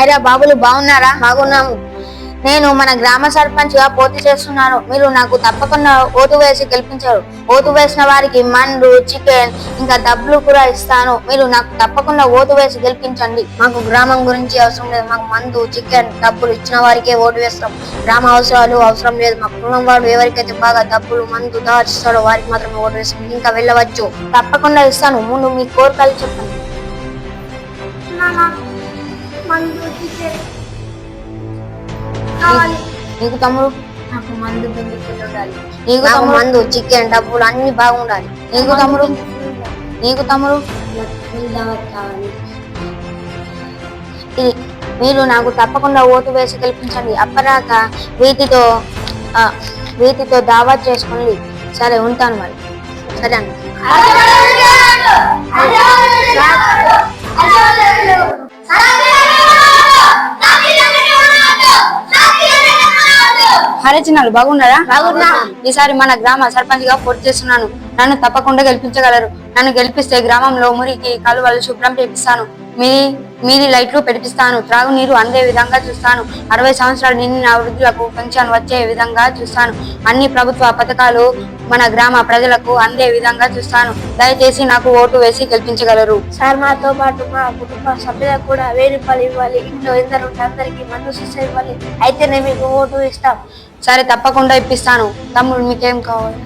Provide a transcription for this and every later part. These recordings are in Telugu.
హాయ్రా బాబులు బాగున్నారా? బాగున్నాము. నేను మన గ్రామ సర్పంచ్గా పోటీ చేస్తున్నాను. మీరు నాకు తప్పకుండా ఓటు వేసి గెలిపించారు. ఓటు వేసిన వారికి మండు చికెన్ ఇంకా డబ్బులు కూడా ఇస్తాను. మీరు నాకు తప్పకుండా ఓటు వేసి గెలిపించండి. మాకు గ్రామం గురించి అవసరం లేదు. మాకు మందు చికెన్ డబ్బులు ఇచ్చిన వారికే ఓటు వేస్తాం. గ్రామ అవసరాలు అవసరం లేదు. మా కుటుంబం వాడు ఎవరికైతే బాగా డబ్బులు మందు దాచిస్తాడో వారికి మాత్రమే ఓటు వేస్తాం. ఇంకా వెళ్ళవచ్చు. తప్పకుండా ఇస్తాను. ముందు మీ కోరికలు చెప్పండి. నీకు తమ్ముడు నాకు మందు ఉండాలి నీకు తమ్ముడు మందు చికెన్ డబ్బులు అన్ని బాగుండాలి నీకు తమ్ముడు నీకు తమ్ముడు కావాలి మీరు నాకు తప్పకుండా ఓటు వేసి గెలిపించండి అప్పరాక వీటితో వీటితో దావా చేసుకోండి సరే ఉంటాను మరి సరే అండి హరే చిన్నాలు బాగున్నారా? బాగున్నా. ఈసారి మన గ్రామ సర్పంచ్గా పోటీ చేస్తున్నాను. నన్ను తప్పకుండా గెలిపించగలరు. నన్ను గెలిపిస్తే గ్రామంలో మురికి కాలువలు శుభ్రం చేపిస్తాను. మీది మీది లైట్లు పెట్టిస్తాను త్రాగునీరు అందే విధంగా చూస్తాను. అరవై సంవత్సరాలు నిండిన వృద్ధులకు పెన్షన్ వచ్చే విధంగా చూస్తాను. అన్ని ప్రభుత్వ పథకాలు మన గ్రామ ప్రజలకు అందే విధంగా చూస్తాను. దయచేసి నాకు ఓటు వేసి గెలిపించగలరు. సార్ మాతో పాటు మా కుటుంబ సభ్యులకు కూడా వెయ్యి రూపాయలు ఇవ్వాలి. ఇంట్లో ఇద్దరు అందరికి మందు శిక్ష ఇవ్వాలి. అయితేనే మీకు ఓటు ఇస్తాం. సరే తప్పకుండా ఇప్పిస్తాను. తమ్ముడు మీకేం కావాలి?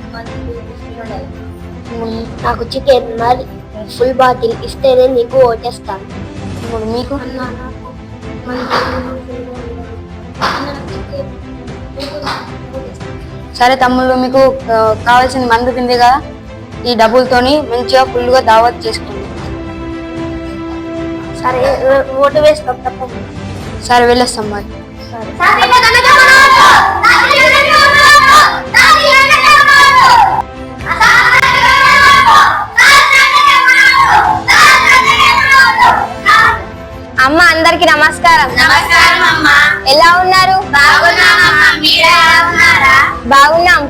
నాకు చికెన్ మరి ఫుల్ బాటిల్ ఇస్తేనే నీకు ఓటేస్తాను తమ్ముడు మీకు? సరే తమ్ముళ్ళు మీకు కావాల్సిన మందు తింది కదా? ఈ డబ్బులతోని మంచిగా ఫుల్గా దావత్ చేసుకోండి. సరే ఓటు వేస్తాం తప్పకుండా. సరే వెళ్ళొస్తాం మరి అందరికి నమస్కారం. నమస్కారం అమ్మా. ఎలా ఉన్నారు? బాగున్నాం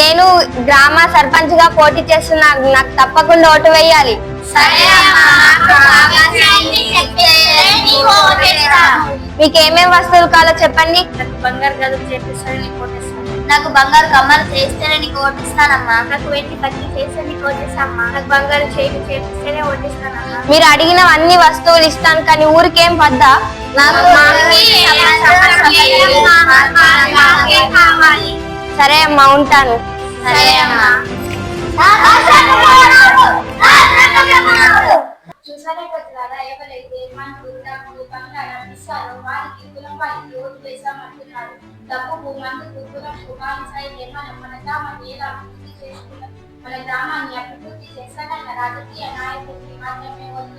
నేను గ్రామ సర్పంచ్గా పోటీ చేస్తున్నాను నాకు తప్పకుండా ఓటు వేయాలి. మాకు కావాల్సింది చెప్తే నీకు ఓటేస్తాము మీకు ఏమేం వస్తువులు కావాలో చెప్పండి. బంగారు గదులు చేపిస్తాను నీకు బంగారు కమ్మలు చేస్తేనే నీకు ఓటిస్తానమ్మా నాకు వెండి పట్టి చేస్తే నీకు ఓటేస్తామ్మా నాకు బంగారు చేతి చేపిస్తేనే ఓటేస్తానమ్మా మీరు అడిగిన అన్ని వస్తువులు ఇస్తాను కానీ ఊరికేం వద్దా? నాకు సరే అమ్మా ఉంటాను. సరే అమ్మా. చూసారే కదా ఎవరైతే వారికి కులం వారికి ఓటు వేసామంటున్నారు డబ్బు మందుకు కులంకు బానిస అయితే మనం మన గ్రామాన్ని ఎలా అభివృద్ధి చేసుకుంటాం మన గ్రామాన్ని అభివృద్ధి చేశారన్న రాజకీయ నాయకుడికి మాత్రమే ఓటు